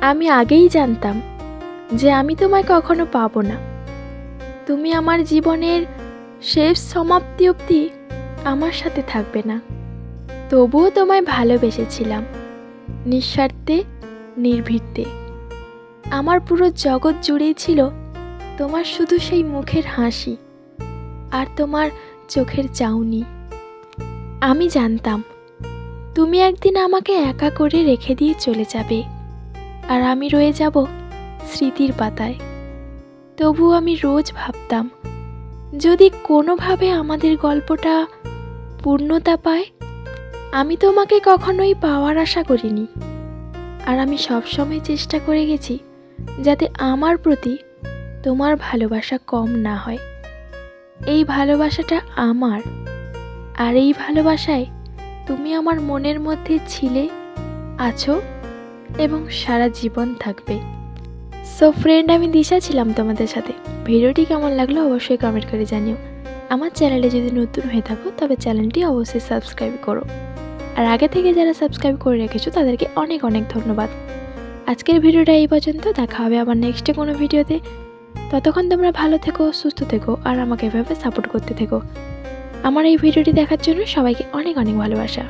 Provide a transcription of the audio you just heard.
আমি আগেই জানতাম যে আমি তোমায় কখনো পাবো না। তুমি আমার জীবনের শেষ সমাপ্তি অবধি আমার সাথে থাকবে না। তবুও তোমায় ভালোবেসেছিলাম, নিঃস্বার্থে, নির্ভীতে। আমার পুরো জগৎ জুড়েই ছিল তোমার শুধু সেই মুখের হাসি আর তোমার চোখের চাউনি। আমি জানতাম, তুমি একদিন আমাকে একা করে রেখে দিয়ে চলে যাবে। আর আমি রয়ে যাব স্মৃতির পাতায়। তবু আমি রোজ ভাবতাম, যদি কোনোভাবে আমাদের গল্পটা পূর্ণতা পায়, আমি তোমাকে কখনোই পাওয়ার আশা করিনি। আর আমি সবসময় চেষ্টা করে গেছি যাতে আমার প্রতি তোমার ভালোবাসা কম না হয়। এই ভালোবাসাটা আমার, আর এই ভালোবাসায় তুমি আমার মনের মধ্যে ছিলে, আছো এবং সারা জীবন থাকবে। সো ফ্রেন্ড আমি দিশা ছিলাম তোমাদের সাথে। ভিডিওটি কেমন লাগল অবশ্যই কমেন্ট করে জানিও। আমার চ্যানেলে যদি নতুন হয়ে থাকো, তবে চ্যানেলটি অবশ্যই সাবস্ক্রাইব করো। আর আগে থেকে যারা সাবস্ক্রাইব করে রেখেছো, তাদেরকে অনেক অনেক ধন্যবাদ। আজকের ভিডিওটা এই পর্যন্ত। দেখা হবে আবার নেক্সটে কোনো ভিডিওতে। ততক্ষণ তোমরা ভালো থেকো, সুস্থ থেকো, আর আমাকে এভাবে সাপোর্ট করতে থেকো। আমার এই ভিডিওটি দেখার জন্য সবাইকে অনেক অনেক ভালোবাসা।